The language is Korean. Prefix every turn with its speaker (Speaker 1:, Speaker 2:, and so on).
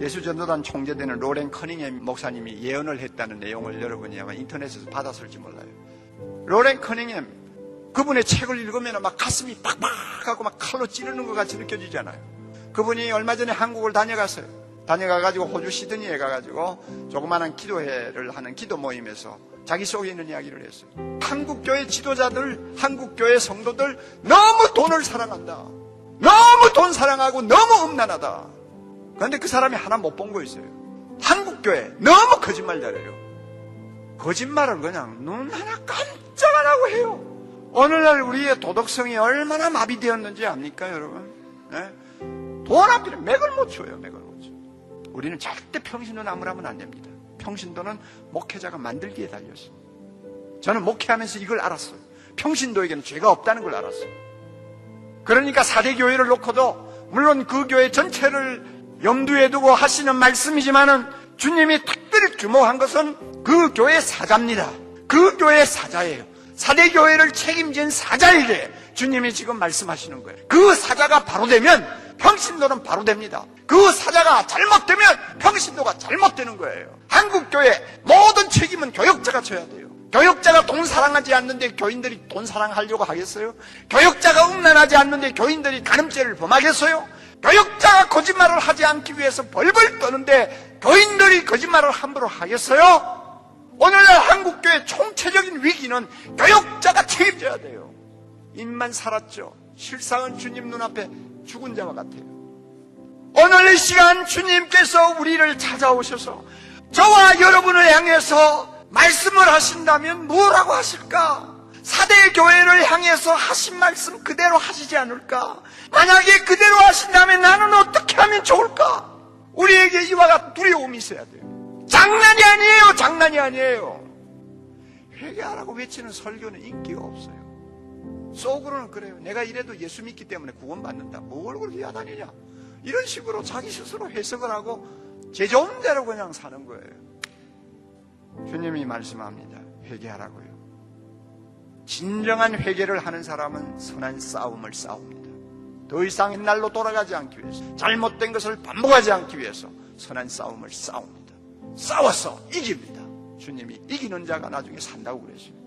Speaker 1: 예수전도단 총재 되는 로렌 커닝햄 목사님이 예언을 했다는 내용을 여러분이 아마 인터넷에서 받았을지 몰라요. 로렌 커닝햄 그분의 책을 읽으면 막 가슴이 팍팍하고 막 칼로 찌르는 것 같이 느껴지잖아요. 그분이 얼마 전에 한국을 다녀갔어요. 다녀가가지고 호주 시드니에 가가지고 조그마한 기도회를 하는 기도 모임에서 자기 속에 있는 이야기를 했어요. 한국교회 지도자들, 한국교회 성도들 너무 돈을 사랑한다. 너무 돈 사랑하고 너무 음란하다. 그런데 그 사람이 하나 못 본 거 있어요. 한국교회 너무 거짓말 잘해요. 거짓말을 그냥 눈 하나 깜짝 안 하고 해요. 오늘날 우리의 도덕성이 얼마나 마비되었는지 압니까, 여러분? 네? 돈 앞에는 맥을 못 쳐요, 맥을 못 쳐. 우리는 절대 평신도 나무라면 안 됩니다. 평신도는 목회자가 만들기에 달렸어요. 저는 목회하면서 이걸 알았어요. 평신도에게는 죄가 없다는 걸 알았어요. 그러니까 사대 교회를 놓고도 물론 그 교회 전체를 염두에 두고 하시는 말씀이지만은 주님이 특별히 규모한 것은 그 교회 사자입니다. 그 교회 사자예요. 사대 교회를 책임진 사자에게 주님이 지금 말씀하시는 거예요. 그 사자가 바로 되면 평신도는 바로 됩니다. 그 사자가 잘못되면 평신도가 잘못되는 거예요. 한국 교회 모든 책임은 교역자가 져야 돼요. 교역자가 돈 사랑하지 않는데 교인들이 돈 사랑하려고 하겠어요? 교역자가 음란하지 않는데 교인들이 간음죄를 범하겠어요? 교역자가 거짓말을 하지 않기 위해서 벌벌 떠는데 교인들이 거짓말을 함부로 하겠어요? 오늘날 한국교회 총체적인 위기는 교역자가 책임져야 돼요. 입만 살았죠. 실상은 주님 눈앞에 죽은 자와 같아요. 오늘 이 시간 주님께서 우리를 찾아오셔서 저와 여러분을 향해서 말씀을 하신다면 뭐라고 하실까? 사대 교회를 향해서 하신 말씀 그대로 하시지 않을까? 만약에 그대로 하신다면 나는 어떻게 하면 좋을까? 우리에게 이와 같은 두려움이 있어야 돼요. 장난이 아니에요. 장난이 아니에요. 회개하라고 외치는 설교는 인기가 없어요. 속으로는 그래요. 내가 이래도 예수 믿기 때문에 구원받는다. 뭘 그렇게 야단이냐? 이런 식으로 자기 스스로 해석을 하고 제 좋은 대로 그냥 사는 거예요. 주님이 말씀합니다. 회개하라고요. 진정한 회개를 하는 사람은 선한 싸움을 싸웁니다. 더 이상 옛날로 돌아가지 않기 위해서, 잘못된 것을 반복하지 않기 위해서 선한 싸움을 싸웁니다. 싸워서 이깁니다. 주님이 이기는 자가 나중에 산다고 그러죠.